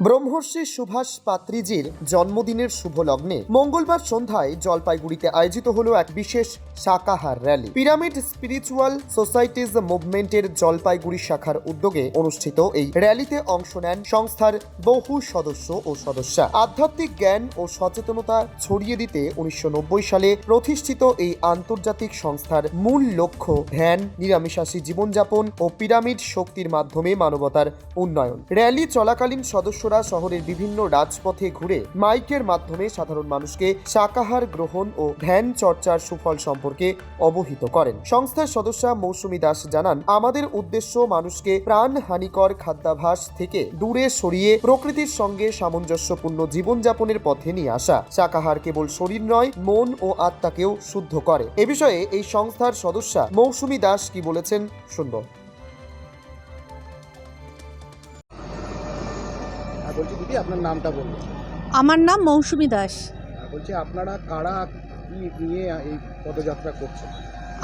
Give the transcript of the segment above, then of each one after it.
ব্রহ্মর্ষি সুভাষ পাত্রীজির জন্মদিনের শুভ লগ্নে মঙ্গলবার সন্ধ্যায় জলপাইগুড়িতে আয়োজিত হলো এক বিশেষ শাকাহার rally. Pyramid spiritual societies মুভমেন্টের Jalpaiguri শাখার উদ্যোগে অনুষ্ঠিত এই র্যালিতে অংশ নেন সংস্থার বহু সদস্য ও সদস্যা। আধ্যাত্মিক জ্ঞান ও সচেতনতা ছড়িয়ে দিতে উনিশশো নব্বই সালে প্রতিষ্ঠিত এই আন্তর্জাতিক সংস্থার মূল লক্ষ্য ধ্যান নিরামিষাসী জীবনযাপন ও পিরামিড শক্তির মাধ্যমে মানবতার উন্নয়ন। র্যালি চলাকালীন সদস্যরা শহরের বিভিন্ন রাজপথে ঘুরে মাইকের মাধ্যমে সাধারণ মানুষকে শাকাহার গ্রহণ ও ধ্যান চর্চার সুফল সম্পর্কে অবহিত করেন। সংস্থার সদস্যা মৌসুমী দাস জানান, আমাদের উদ্দেশ্য মানুষকে প্রাণ হানিকর খাদ্যাভাস থেকে দূরে সরিয়ে প্রকৃতির সঙ্গে সামঞ্জস্যপূর্ণ জীবনযাপনের পথে নিয়ে আসা। শাকাহার কেবল শরীর নয়, মন ও আত্মাকেও শুদ্ধ করে। এ বিষয়ে এই সংস্থার সদস্যা মৌসুমী দাস কি বলেছেন, শুনব। বলছি দিদি আপনার নামটা বলুন। আমার নাম মৌসুমী দাস। বলছি আপনারা কারা কি নিয়ে এই পদযাত্রা করছেন?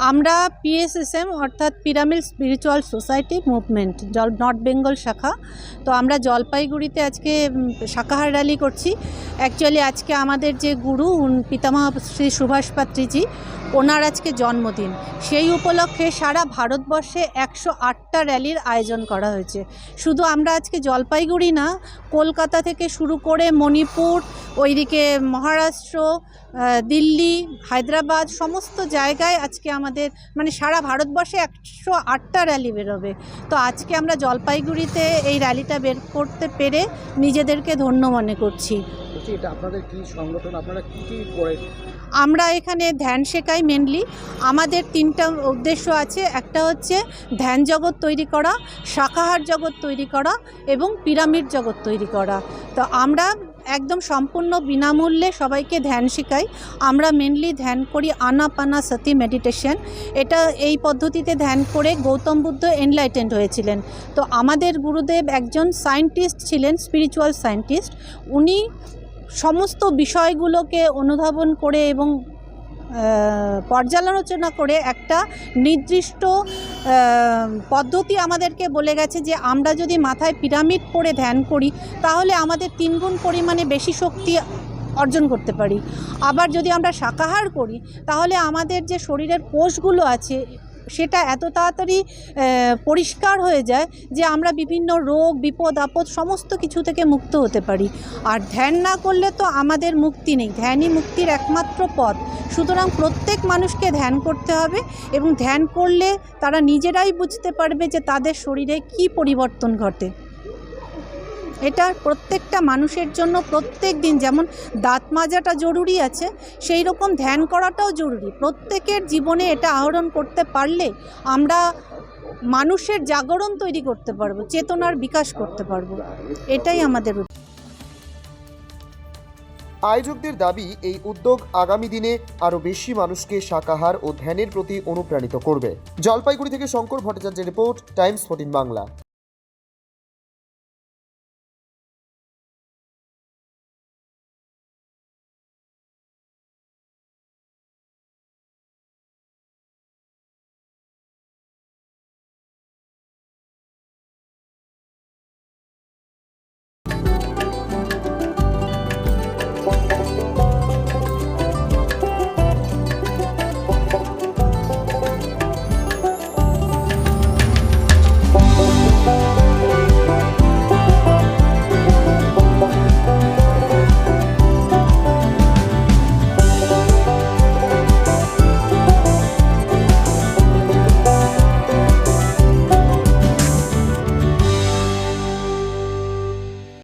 আমরা পিএসএসএম অর্থাৎ পিরামিড স্পিরিচুয়াল সোসাইটি মুভমেন্ট জল নর্থ বেঙ্গল শাখা। তো আমরা জলপাইগুড়িতে আজকে শাখাহার র্যালি করছি। অ্যাকচুয়ালি আজকে আমাদের যে গুরু পিতামহ শ্রী সুভাষ পাত্রীজি, ওনার আজকে জন্মদিন। সেই উপলক্ষে সারা ভারতবর্ষে একশো আটটা র্যালির আয়োজন করা হয়েছে। শুধু আমরা আজকে জলপাইগুড়ি না, কলকাতা থেকে শুরু করে মণিপুর, ওইদিকে মহারাষ্ট্র দিল্লি, হায়দ্রাবাদ, সমস্ত জায়গায় আজকে আমাদের মানে সারা ভারতবর্ষে একশো আটটা র্যালি বেরোবে। তো আজকে আমরা জলপাইগুড়িতে এই র্যালিটা বের করতে পেরে নিজেদেরকে ধন্য মনে করছি। এটা আপনাদের কি সংগঠন? আপনারা কি কি করে আমরা এখানে ধ্যান শেখাই মেনলি আমাদের তিনটা উদ্দেশ্য আছে। একটা হচ্ছে ধ্যান জগৎ তৈরি করা শাকাহার জগৎ তৈরি করা এবং পিরামিড জগৎ তৈরি করা। তো আমরা একদম সম্পূর্ণ বিনামূল্যে সবাইকে ধ্যান শেখাই। আমরা মেনলি ধ্যান করি আনাপানা সতি মেডিটেশন এটা এই পদ্ধতিতে ধ্যান করে গৌতম বুদ্ধ এনলাইটেন্ড হয়েছিলেন। তো আমাদের গুরুদেব একজন সায়েন্টিস্ট ছিলেন স্পিরিচুয়াল সায়েন্টিস্ট উনি সমস্ত বিষয়গুলোকে অনুধাবন করে এবং পর্যালোচনা করে একটা নির্দিষ্ট পদ্ধতি আমাদেরকে বলে গেছে যে আমরা যদি মাথায় পিরামিড পরে ধ্যান করি, তাহলে আমাদের তিনগুণ পরিমাণে বেশি শক্তি অর্জন করতে পারি। আবার যদি আমরা শাকাহার করি, তাহলে আমাদের যে শরীরের কোষগুলো আছে সেটা এত তাড়াতাড়ি পরিষ্কার হয়ে যায় যে আমরা বিভিন্ন রোগ, বিপদ, আপদ সমস্ত কিছু থেকে মুক্ত হতে পারি। আর ধ্যান না করলে তো আমাদের মুক্তি নেই। ধ্যানই মুক্তির একমাত্র পথ। সুতরাং প্রত্যেক মানুষকে ধ্যান করতে হবে এবং ধ্যান করলে তারা নিজেরাই বুঝতে পারবে যে তাদের শরীরে কি পরিবর্তন ঘটে। এটা প্রত্যেকটা মানুষের জন্য প্রত্যেক দিন যেমন দাঁত মাজাটা জরুরি আছে সেই রকম ধ্যান করাটাও জরুরি। প্রত্যেকের জীবনে এটা আহরণ করতে পারলে আমরা মানুষের জাগরণ তৈরি করতে পারব, চেতনার বিকাশ করতে পারব। এটাই আমাদের আয়োজকদের দাবি, এই উদ্যোগ আগামী দিনে আরও বেশি মানুষকে শাকাহার ও ধ্যানের প্রতি অনুপ্রাণিত করবে। জলপাইগুড়ি থেকে শঙ্কর ভট্টাচার্যের রিপোর্ট, টাইমস ফোর্টিন বাংলা।